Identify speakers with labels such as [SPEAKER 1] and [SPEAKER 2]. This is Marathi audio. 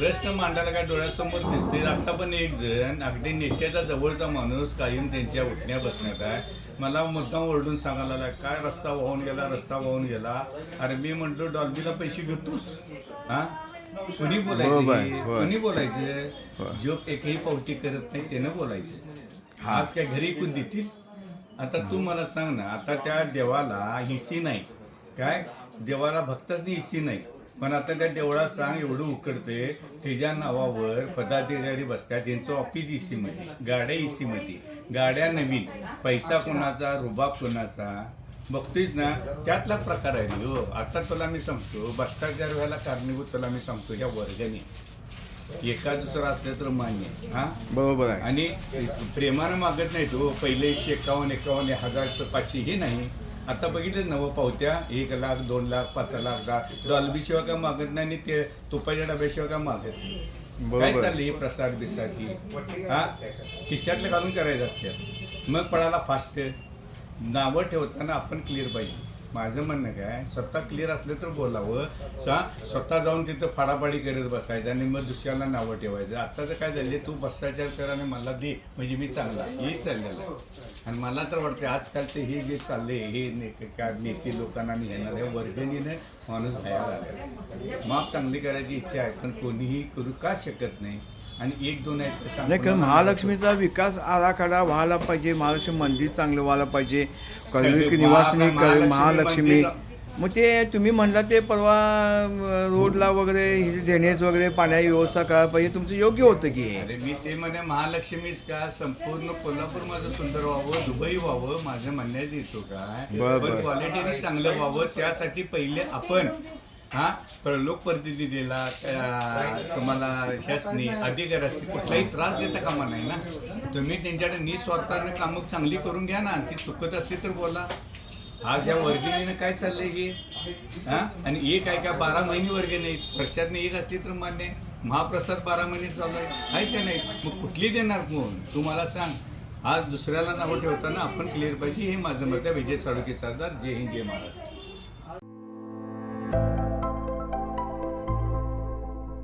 [SPEAKER 1] प्रश्न मांडायला काय डोळ्यासमोर दिसते आता पण एक जण अगदी नेत्याचा जवळचा माणूस कायम त्यांच्या उठण्या बसण्यात आहे. मला मुद्दाम ओरडून सांगायला लागला काय रस्ता वाहून गेला रस्ता वाहून गेला? अरे मी म्हणतो डॉल्बीला पैसे घेतोस? हा? कुणी बोलायचं हे? कुणी बोलायचं जो एकही पावती करत नाही त्यानं बोलायचं. आज काय घरी ऐकून देतील? आता तू मला सांग ना आता त्या देवाला हिस्सी नाही. काय? देवाला भक्तच नाही हिस्सी नाही. पण आता त्या देवळात सांग एवढं उकडते त्याच्या नावावर पदाधिकारी बसतात यांचं ऑफिस इसी मध्ये गाड्या इसी मध्ये. गाड्या नवीन पैसा कोणाचा रुबाब कोणाचा? बघतोयस ना त्यातला प्रकार आहे हो. आता तुला मी सांगतो भ्रष्टाचार व्हायला कारणीभूत तुला मी सांगतो ह्या वर्गाने एका दुसरा असलं तर मान्य हा?
[SPEAKER 2] बरोबर आहे.
[SPEAKER 1] आणि प्रेमानं मागत नाही तो पहिले एकशे एकावन्न एकावन्न हजार पाचशे हे नाही. आता बघितलं नवं पावत्या एक लाख दोन लाख पाच लाख दहा. डॉल्बी शिवाय काय मागत नाही आणि ते तुपाच्या डब्याशिवाय काय मागत नाही. काय चाललंय हे प्रसाद बिसाद? ही? हा खिशातलं घालून करायचं असते. मग पडायला फास्ट नावं ठेवताना आपण क्लिअर पाहिजे. माझं म्हणणं काय स्वतः क्लिअर असलं तर बोलावं. स्वतः जाऊन तिथं फाडाफाडी करत बसायचं आणि मग दुसऱ्याला नावं ठेवायचं. आत्ताचं काय झालं तू भ्रष्टाचार कर आणि मला दे म्हणजे मी चांगला हे चाललेलं आहे. आणि मला तर वाटतं आजकालचे हे जे चालले हे काय नेते लोकांना आणि येणाऱ्या वर्गणीनं माणूस भयाला आला माप चांगली करायची इच्छा आहे पण कोणीही करू का शकत नाही? आणि एक दोन आहेत
[SPEAKER 2] नाही कारण महालक्ष्मीचा विकास आराखडा व्हायला पाहिजे महालक्ष्मी मंदिर चांगलं व्हायला पाहिजे कळविक निवासनी
[SPEAKER 1] महालक्ष्मी
[SPEAKER 2] कळ- महालक्ष्मी मग ते तुम्ही म्हणला ते परवा रोडला वगैरे ड्रेनेज वगैरे पाण्याची व्यवस्था करायला पाहिजे तुमचं योग्य होतं की.
[SPEAKER 1] अरे मी ते म्हणे महालक्ष्मीच का संपूर्ण कोल्हापूर माझं सुंदर व्हावं दुबई व्हावं माझं म्हणण्यात येतो
[SPEAKER 2] बरं, बरं.
[SPEAKER 1] क्वालिटीने चांगलं व्हावं त्यासाठी पहिले आपण हा? तर लोकप्रतिनिधी दिला तुम्हाला ह्यासनी अधिकार असते कुठलाही त्रास देता कामा नाही ना. तुम्ही त्यांच्याकडे निस्वार्थानं कामं चांगली करून घ्या ना. ती चुकत असली तर बोला. आज या वर्गिणीनं काय चाललंय हे? हा? आणि एक आहे का बारा महिने वर्ग नाही वर्षातनं एक असली तर मान्य आहे. महाप्रसाद बारा महिने चालू आहे. आहे का नाही? मग कुठली देणार कोण? तू मला सांग. आज दुसऱ्याला नावं ठेवताना आपण क्लिअर पाहिजे. हे माझं मत आहे. विजय साळुके सरदार. जय हिंद जय महाराष्ट्र.